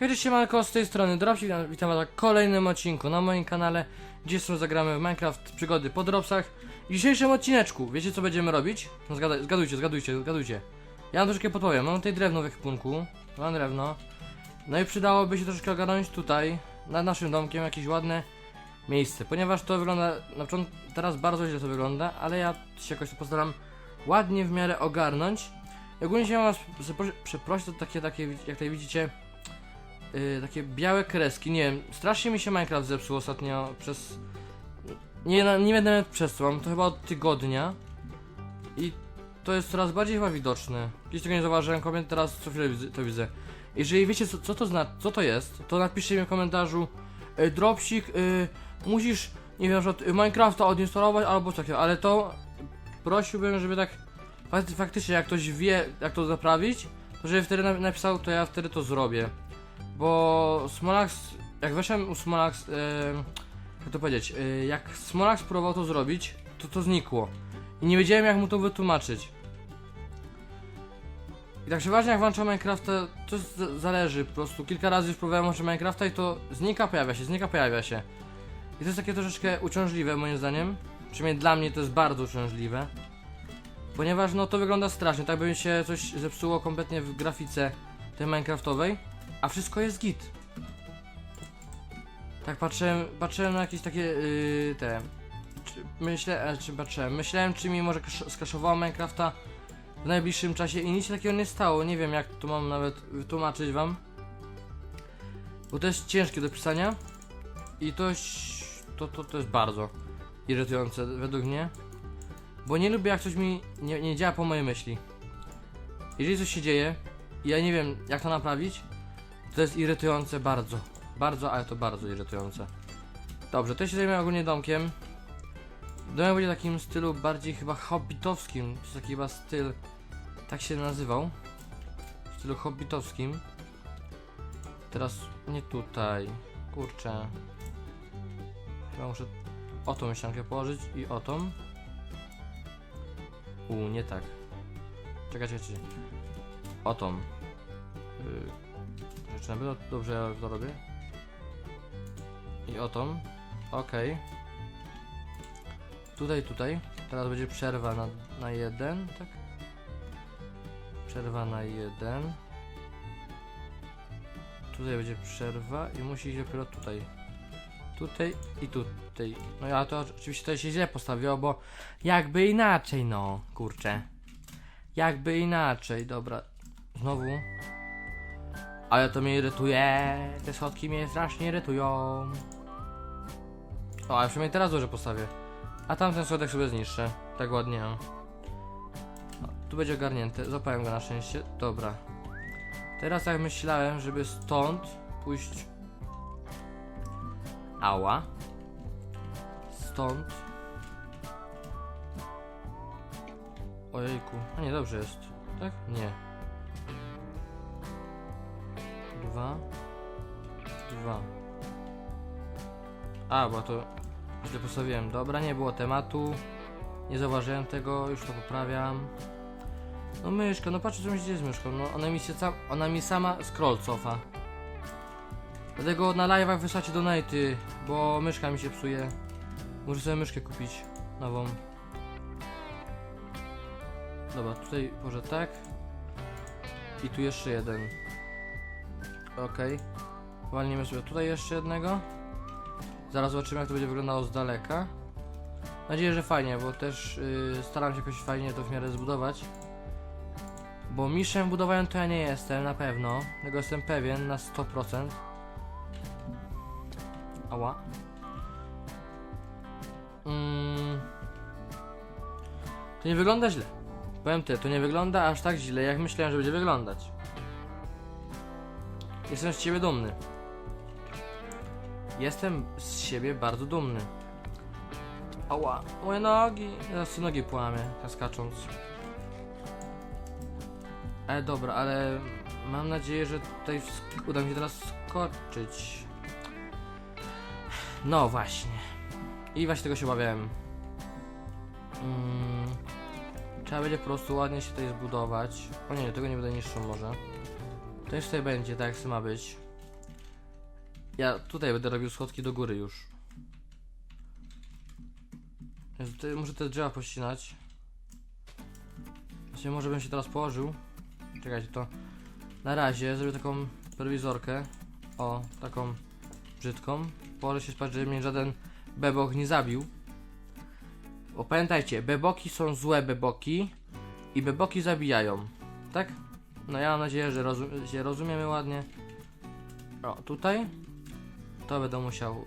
Cześć, siemanko, z tej strony Dropsik, witam was na kolejnym odcinku na moim kanale, gdzie sobie zagramy w Minecraft przygody po dropsach. W dzisiejszym odcineczku, wiecie co będziemy robić? No zgadujcie, zgadujcie, zgadujcie. Ja wam troszkę podpowiem, mam tutaj drewno w mam drewno. No i przydałoby się troszkę ogarnąć tutaj, nad naszym domkiem, jakieś ładne miejsce, ponieważ to wygląda, na początku, teraz bardzo źle to wygląda, ale ja się jakoś postaram ładnie w miarę ogarnąć. I ogólnie się was zapro- przeprosić, to takie, takie, jak tutaj widzicie, yy, takie białe kreski, nie wiem, strasznie mi się Minecraft zepsuł ostatnio przez... Nie, nie będę nawet mam to chyba od tygodnia i to jest coraz bardziej chyba widoczne. Kiedyś tego nie zauważyłem, koment teraz co chwilę to widzę. Jeżeli wiecie co, co to zna, co to jest, to napiszcie mi w komentarzu yy, Dropsik, yy, musisz, nie wiem, na przykład yy, Minecrafta odinstalować albo coś takiego, ale to prosiłbym, żeby tak fakty, faktycznie jak ktoś wie jak to naprawić, to żeby wtedy na- napisał, to ja wtedy to zrobię. Bo Smolax, jak weszłem u Smolax, e, jak to powiedzieć, e, jak Smolax próbował to zrobić, to to znikło. I nie wiedziałem jak mu to wytłumaczyć. I tak przeważnie jak włączam Minecrafta, to zależy po prostu. Kilka razy już próbowałem włączyć Minecrafta i to znika, pojawia się, znika, pojawia się. I to jest takie troszeczkę uciążliwe moim zdaniem. Przynajmniej dla mnie to jest bardzo uciążliwe. Ponieważ no to wygląda strasznie, tak by mi się coś zepsuło kompletnie w grafice tej Minecraftowej, a wszystko jest git. Tak patrzyłem, patrzyłem na jakieś takie yy, te. Czy, myślę, e, czy patrzyłem, myślałem czy mi może skraszowało Minecrafta w najbliższym czasie i nic takiego nie stało. Nie wiem jak to mam nawet wytłumaczyć wam. Bo to jest ciężkie do pisania i to, to, to, to jest bardzo irytujące według mnie. Bo nie lubię jak coś mi nie, nie działa po mojej myśli. Jeżeli coś się dzieje ja nie wiem jak to naprawić, to jest irytujące bardzo. Bardzo, ale to bardzo irytujące. Dobrze, to się zajmę ogólnie domkiem. Domek będzie takim stylu bardziej chyba hobbitowskim. To jest taki chyba styl, tak się nazywał. W stylu hobbitowskim. Teraz nie tutaj. Kurczę. Chyba muszę o tą ściankę położyć i o tą. U, nie tak. Czekajcie, czekajcie. O tą. Yy, czy na pewno dobrze ja to robię? I o tą. Okej. Tutaj, tutaj. Teraz będzie przerwa na, na jeden, tak? Przerwa na jeden. Tutaj będzie przerwa i musi iść dopiero tutaj. Tutaj i tutaj. No ja to oczywiście tutaj się źle postawiło, bo jakby inaczej, no, kurczę. Jakby inaczej, dobra. Znowu. Ale to mnie irytuje. Te schodki mnie strasznie irytują. O, ale przynajmniej teraz dobrze postawię. A tamten schodek sobie zniszczę. Tak ładnie. O, tu będzie ogarnięty. Złapałem go na szczęście. Dobra. Teraz jak myślałem, żeby stąd pójść. Ała. Stąd. Ojejku. A nie, dobrze jest. Tak? Nie. Dwa. Dwa. A, bo to źle postawiłem. Dobra, nie było tematu. Nie zauważyłem tego, już to poprawiam. No myszka, no patrzcie co mi się dzieje z myszką. No ona mi się ona mi sama scroll cofa. Dlatego na live'ach wysacie donaty, bo myszka mi się psuje. Muszę sobie myszkę kupić nową. Dobra, tutaj może tak. I tu jeszcze jeden. Okej. Walniemy sobie tutaj jeszcze jednego. Zaraz zobaczymy jak to będzie wyglądało z daleka. Mam nadzieję, że fajnie, bo też yy, staram się jakoś fajnie to w miarę zbudować. Bo mistrzem budowania to ja nie jestem, na pewno. Tego jestem pewien na 100%. Ała. Mm. To nie wygląda źle. Powiem ty, to nie wygląda aż tak źle, jak myślałem, że będzie wyglądać. Jestem z ciebie dumny. Jestem z siebie bardzo dumny. Ała, moje nogi. Teraz sobie nogi połamię, tak skacząc. E, dobra, ale mam nadzieję, że tutaj uda mi się teraz skoczyć. No właśnie. I właśnie tego się obawiałem. Mm, trzeba będzie po prostu ładnie się tutaj zbudować. O nie, tego nie będę niszczył może. To już tutaj będzie, tak jak ma być. Ja tutaj będę robił schodki do góry już. Jezu, tutaj muszę te drzewa pościnać. Właśnie może bym się teraz położył. Czekajcie, to na razie zrobię taką prowizorkę. O, taką brzydką. Położę się spać, żeby mnie żaden bebok nie zabił. Bo pamiętajcie, beboki są złe beboki i beboki zabijają. Tak? No ja mam nadzieję, że rozum się rozumiemy ładnie. O, tutaj to będę musiał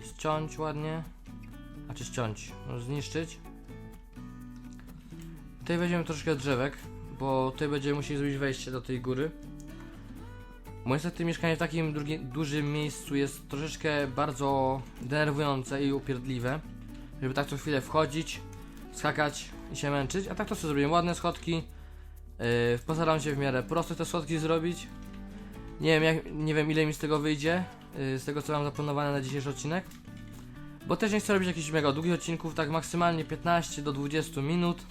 y, ściąć ładnie. Znaczy ściąć, no, zniszczyć. Tutaj weźmiemy troszkę drzewek, bo tutaj będziemy musieli zrobić wejście do tej góry. Bo niestety mieszkanie w takim dużym miejscu jest troszeczkę bardzo denerwujące i upierdliwe. Żeby tak co chwilę wchodzić, skakać i się męczyć. A tak to sobie zrobiłem ładne schodki. Yy, postaram się w miarę prosto te schodki zrobić. Nie wiem, jak, nie wiem ile mi z tego wyjdzie, yy, z tego co mam zaplanowane na dzisiejszy odcinek. Bo też nie chcę robić jakichś mega długich odcinków, tak maksymalnie 15 do 20 minut.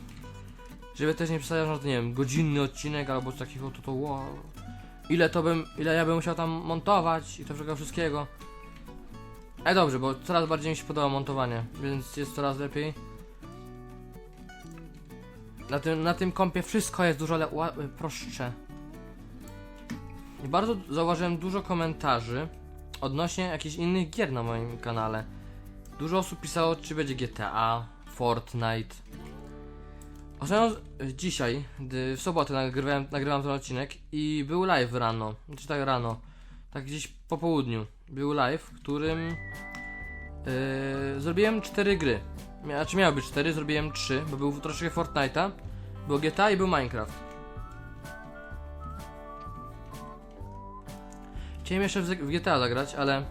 Żeby też nie przedstawiać, no to nie wiem, godzinny odcinek albo coś takiego, to to wow. Ile to bym, ile ja bym musiał tam montować i to wszystkiego. Ale dobrze, bo coraz bardziej mi się podoba montowanie, więc jest coraz lepiej. Na tym, na tym kompie wszystko jest dużo prostsze. Bardzo zauważyłem dużo komentarzy odnośnie jakichś innych gier na moim kanale. Dużo osób pisało, czy będzie GTA, Fortnite. Ostatnio z- dzisiaj, gdy w sobotę nagrywałem, nagrywałem ten odcinek i był live rano, czy tak rano, tak gdzieś po południu, był live, w którym yy, zrobiłem cztery gry. Znaczy miały być cztery, zrobiłem trzy, bo był troszkę Fortnite'a, było GTA i był Minecraft. Chciałem jeszcze w, GTA zagrać, ale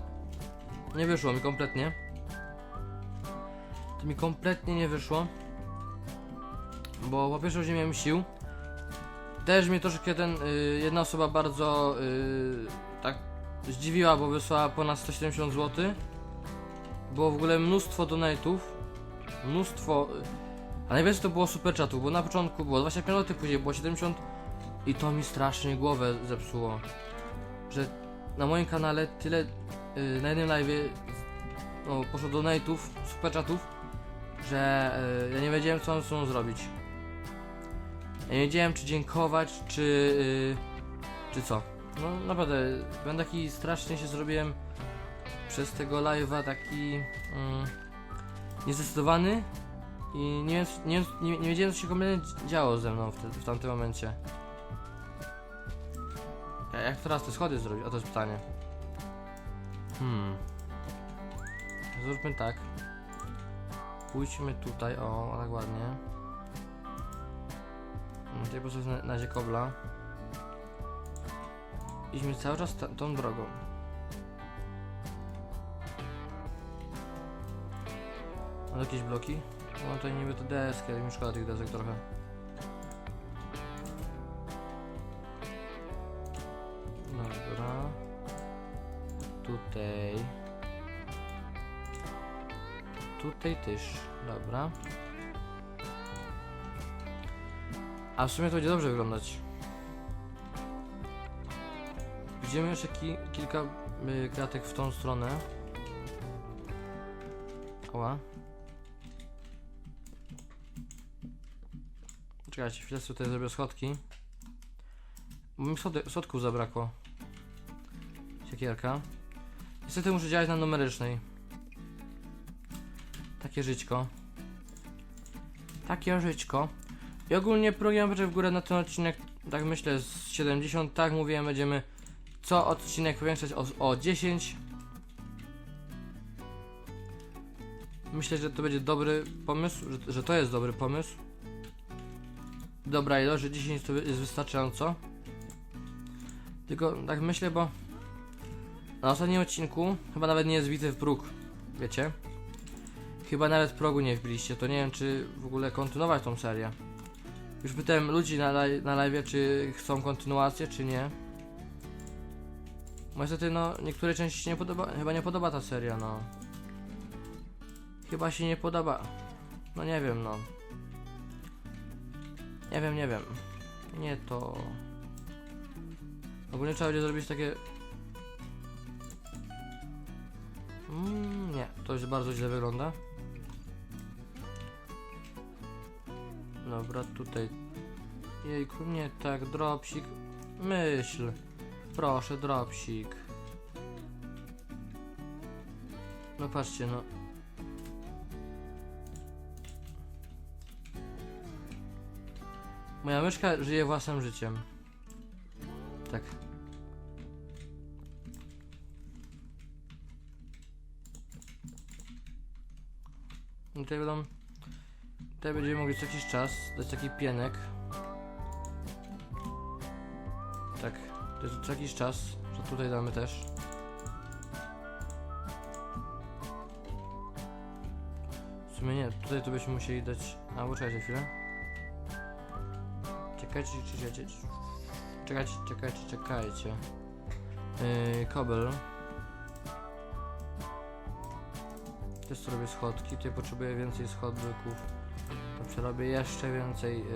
nie wyszło mi kompletnie. To mi kompletnie nie wyszło. Bo po pierwsze nie miałem sił. Też mnie troszkę ten, y, jedna osoba bardzo y, tak zdziwiła, bo wysłała ponad 170 zł. Było w ogóle mnóstwo donate'ów. Mnóstwo. A najwięcej to było super chatów, bo na początku było 25 zł, później było 70 i to mi strasznie głowę zepsuło. Że na moim kanale tyle y, na jednym live no, poszło donate'ów, super chatów, że y, ja nie wiedziałem co mam z sobą zrobić. Ja nie wiedziałem czy dziękować, czy y, czy co. No naprawdę, byłem taki strasznie się zrobiłem przez tego live'a taki mm, niezdecydowany i nie, nie, nie, nie wiedziałem co się kompletnie działo ze mną wtedy, w tamtym momencie. Ja, jak teraz te schody zrobić? O to jest pytanie. Hmm. Zróbmy tak. Pójdźmy tutaj, o, tak ładnie. Mm, Tutaj po prostu na, na razie kobla. Idźmy cały czas tą drogą. Jakieś bloki? No to niby to deski, ale mi szkoda tych desek trochę. Dobra. Tutaj. Tutaj też. Dobra. A w sumie to będzie dobrze wyglądać. Idziemy jeszcze ki kilka y, kratek w tą stronę. Oła. Czekajcie, chwilę tutaj zrobię schodki. Bo mi schody, schodków zabrakło. Siekierka. Niestety muszę działać na numerycznej. Takie żyćko. Takie żyćko. I ogólnie program będzie w górę na ten odcinek, tak myślę, z 70, tak mówiłem, będziemy co odcinek powiększać o, o 10. Myślę, że to będzie dobry pomysł, że, że to jest dobry pomysł. Dobra ilość, że 10 to jest wystarczająco. Tylko tak myślę, bo na ostatnim odcinku chyba nawet nie jest wbity w próg, wiecie? Chyba nawet progu nie wbiliście, to nie wiem czy w ogóle kontynuować tą serię. Już pytałem ludzi na, na live, czy chcą kontynuację, czy nie. Bo niestety, no, niektóre części się nie podoba, chyba nie podoba ta seria, no. Chyba się nie podoba. No nie wiem, no. Nie wiem, nie wiem. Nie to. Ogólnie trzeba będzie zrobić takie. Mm, nie, to już bardzo źle wygląda. Dobra, tutaj. Jejku, nie tak, dropsik. Myśl. Proszę, dropsik. No patrzcie, no. Moja myszka żyje własnym życiem. Tak. I Tutaj będą. Tutaj będziemy mogli co jakiś czas dać taki pienek. Tak, to jest co jakiś czas, że tutaj damy też. W sumie nie, tutaj to byśmy musieli dać. A, poczekajcie chwilę. Czekajcie, czekajcie. Czekajcie, czekajcie, czekajcie. Yy, kobel. Też robię schodki, tutaj potrzebuję więcej schodków. To przerobię jeszcze więcej yy,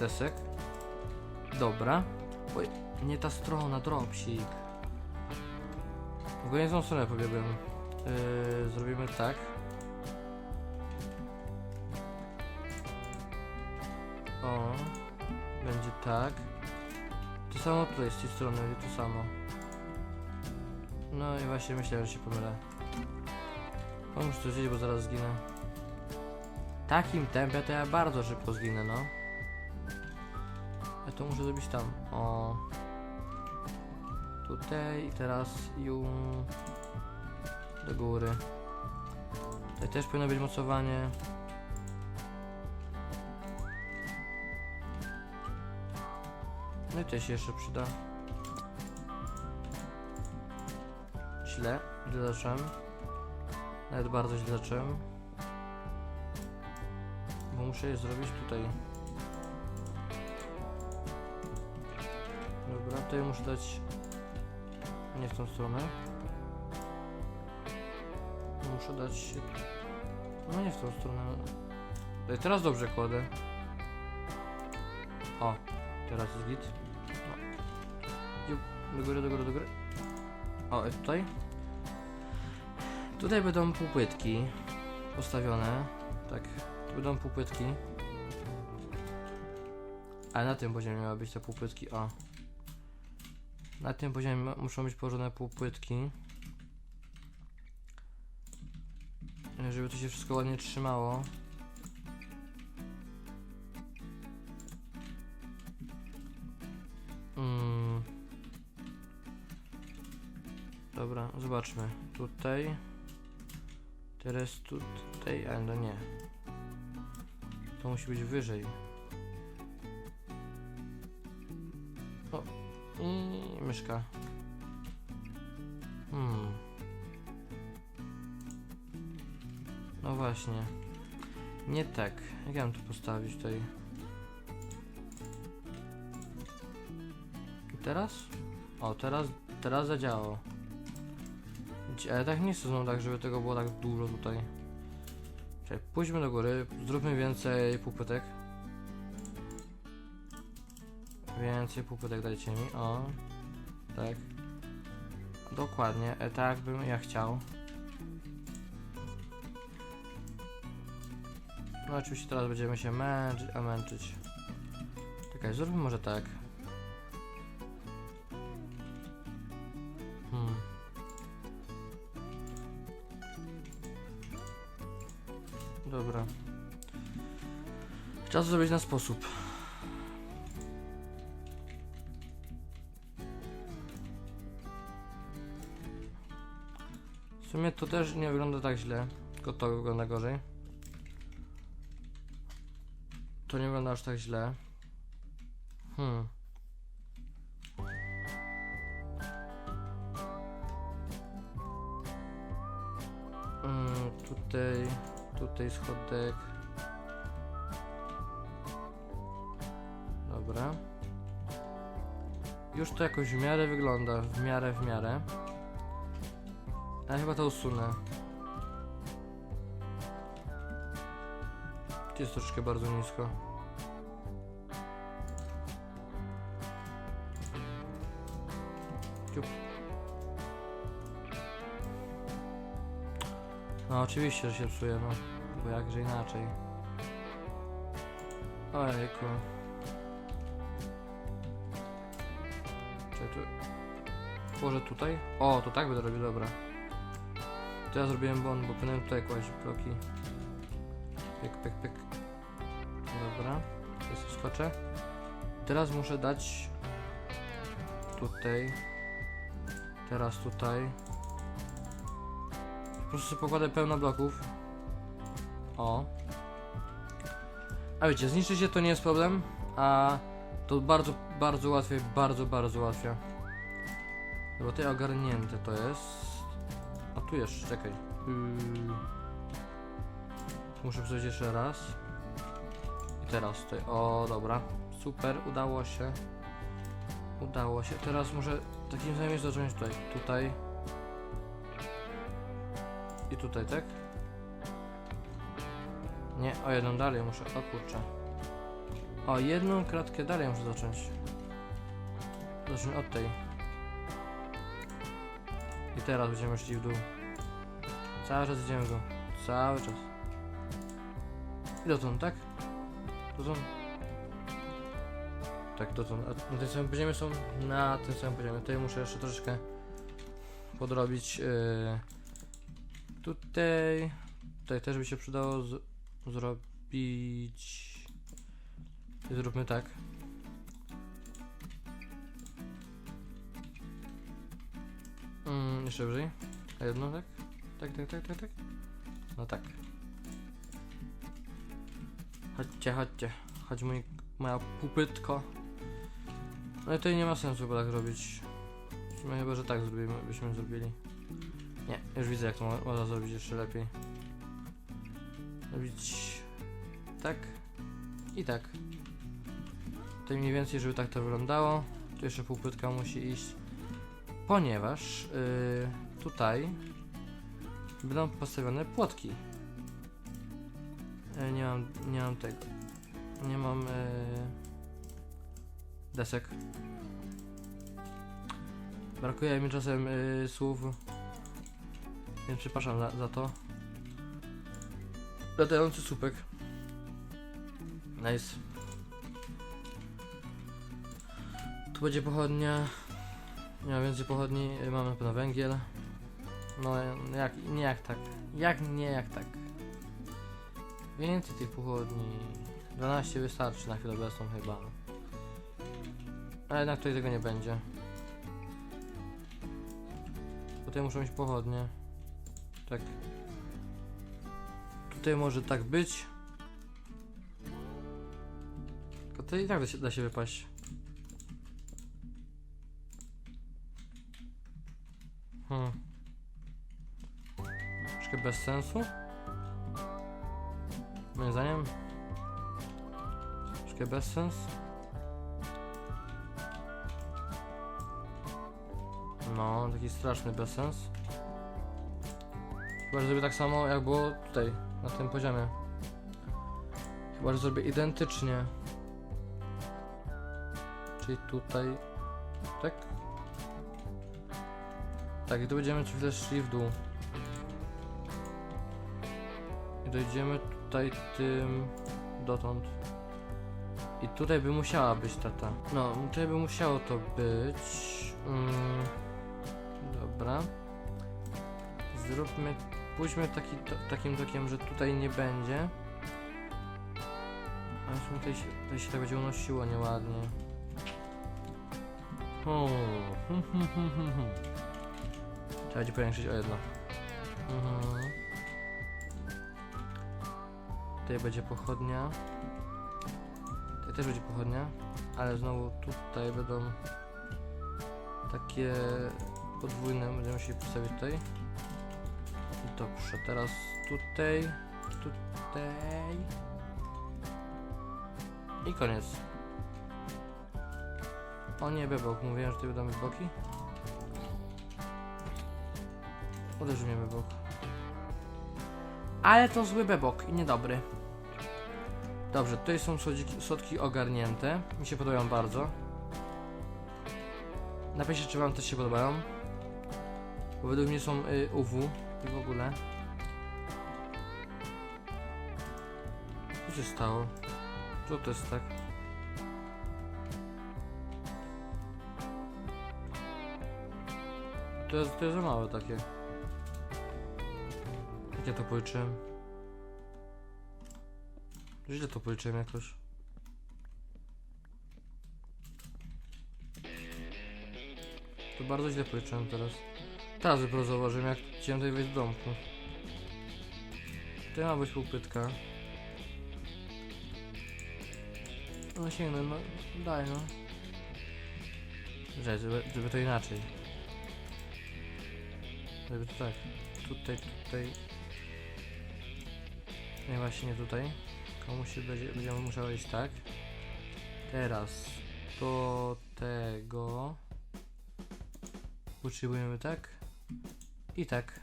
desek. Dobra. Oj, nie ta strona, dropsik. W ogóle nie tą stronę pobiegłem. Yy, zrobimy tak. Tutaj z tej strony, to samo. No i właśnie myślałem, że się pomylę. Pomóż to żyć, bo zaraz zginę. Takim tempie to ja bardzo szybko zginę, no. Ja to muszę zrobić tam. O. Tutaj i teraz ją do góry. Tutaj też powinno być mocowanie. No i tutaj się jeszcze przyda. Źle, źle zacząłem. Nawet bardzo źle zacząłem. Bo muszę je zrobić tutaj. Dobra, tutaj muszę dać nie w tą stronę. Muszę dać no nie w tą stronę. Teraz dobrze kładę. O, teraz jest git. Do góry, do góry, do góry. O, tutaj. Tutaj będą półpłytki postawione. Tak, tu będą półpłytki. Ale na tym poziomie miały być te półpłytki. O. Na tym poziomie muszą być położone półpłytki. Żeby to się wszystko ładnie trzymało. Zobaczmy. Tutaj. Teraz tu- tutaj, a no nie. To musi być wyżej. O, i myszka. Hmm. No właśnie. Nie tak. Jak ja mam to postawić tutaj? I teraz? O, teraz, teraz zadziałało. Ale tak nie znowu tak, żeby tego było tak dużo tutaj. Czekaj, pójdźmy do góry, zróbmy więcej półpytek. Więcej półpytek dajcie mi, o. Tak. Dokładnie, e, tak bym ja chciał. No oczywiście teraz będziemy się męczyć, a męczyć. Czekaj, zróbmy może tak. Czas zrobić na sposób. W sumie to też nie wygląda tak źle, tylko to wygląda gorzej. To nie wygląda aż tak źle. Hmm. Mm, tutaj, tutaj schodek. Już to jakoś w miarę wygląda, w miarę, w miarę. Ja chyba to usunę. Tu jest troszeczkę bardzo nisko. Ciup. No oczywiście, że się psuje, no. Bo jakże inaczej. Ojejku. Tu... Tutaj? O, to tak będę robił, dobra. To ja zrobiłem błąd, bo powinienem tutaj kłaść bloki. Pyk, pyk, pyk. Dobra. Jest skoczę. Teraz muszę dać tutaj. Teraz tutaj. Po prostu pokładę pełno bloków. O. A wiecie, zniszczyć się to nie jest problem, a to bardzo, bardzo łatwiej, bardzo, bardzo ułatwia. Bo tutaj ogarnięte to jest. A tu jeszcze, czekaj. Yy. Muszę przejść jeszcze raz. I teraz tutaj. O, dobra. Super, udało się. Udało się. Teraz muszę takim samym zacząć tutaj. Tutaj. I tutaj, tak? Nie, o jedną dalej muszę. O kurczę. O, jedną kratkę dalej muszę zacząć. Zacznę od tej. I teraz będziemy szli w dół. Cały czas idziemy w dół. Cały czas. I dotąd, tak? Dotąd. Tak, dotąd. A na tym samym poziomie są na tym samym poziomie. Tutaj muszę jeszcze troszeczkę podrobić. Yy, tutaj. Tutaj też by się przydało zrobić. Zróbmy tak. Mm, jeszcze wyżej. A jedno, tak? Tak, tak, tak, tak, tak. No tak. Chodźcie, chodźcie. Chodź mój, moja pupytko. No i tutaj nie ma sensu chyba tak robić. Sumie chyba, że tak zrobimy, byśmy zrobili. Nie, już widzę jak to mo- można zrobić jeszcze lepiej. Robić tak i tak. Tutaj mniej więcej, żeby tak to wyglądało. Tu jeszcze półpłytka musi iść. Ponieważ yy, tutaj będą postawione płotki. E, nie mam, nie mam tego. Nie mam e, desek. Brakuje mi czasem e, słów. Więc przepraszam za, za to. Latający słupek. Nice. Tu będzie pochodnia. Nie ma więcej pochodni. e, Mamy na pewno węgiel. No jak, nie jak tak. Jak nie jak tak. Więcej tych pochodni. 12 wystarczy na chwilę obecną chyba. Ale jednak tutaj tego nie będzie. Tutaj muszą mieć pochodnie. Tak. Tutaj może tak być. To i tak da się, da się wypaść. Hmm. Troszkę bez sensu. Moim zdaniem. Troszkę bez sens. No, taki straszny bezsens. Chyba, że zrobię tak samo jak było tutaj, na tym poziomie. Chyba, że zrobię identycznie. Czyli tutaj. Tak? Tak, i tu będziemy szli w dół. I dojdziemy tutaj tym dotąd. I tutaj by musiała być tata. No, tutaj by musiało to być. Mm, dobra. Zróbmy. Pójdźmy taki, to, takim tokiem, że tutaj nie będzie. A tutaj tutaj się tak będzie unosiło nieładnie. O, Trzeba będzie powiększyć o jedno. Mhm. Tutaj będzie pochodnia. Tutaj też będzie pochodnia, ale znowu tutaj będą takie podwójne, będziemy się postawić tutaj. Dobrze, teraz tutaj, tutaj i koniec. O nie, bebok, mówiłem, że tutaj będą boki. Dobrze, że mnie bebok. Ale to zły bebok i niedobry. Dobrze, tutaj są sodziki, sotki ogarnięte. Mi się podobają bardzo. Napiszcie, czy wam też się podobają. Bo według mnie są y, UW i w ogóle. Co się stało? Co to jest tak? To jest, to jest za małe takie. Ja to policzyłem? Źle to policzyłem jakoś. To bardzo źle policzyłem teraz. Teraz dopiero zauważyłem jak chciałem tutaj wejść do domku. To ma być półpytka. No sięgnę, no daj no. Że, żeby, żeby to inaczej. Żeby to tak. Tutaj, tutaj. Nie właśnie nie tutaj. Komuś będzie, będziemy musiały iść tak. Teraz do tego utrzymujemy tak i tak.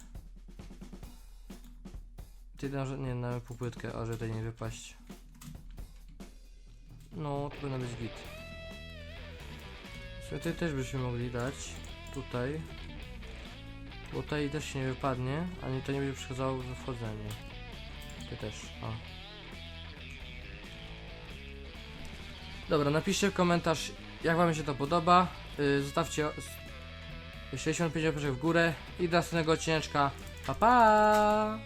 Ty na, nie na półpłytkę, a żeby tutaj nie wypaść. No, to powinno być git. Tutaj też byśmy mogli dać. Tutaj. Bo tutaj też się nie wypadnie, ani to nie będzie przeszkadzało we wchodzenie. Ty też, o. Dobra, napiszcie komentarz, jak wam się to podoba. Yy, zostawcie o- s- 65 łapeczek w górę i do następnego odcineczka. Pa pa!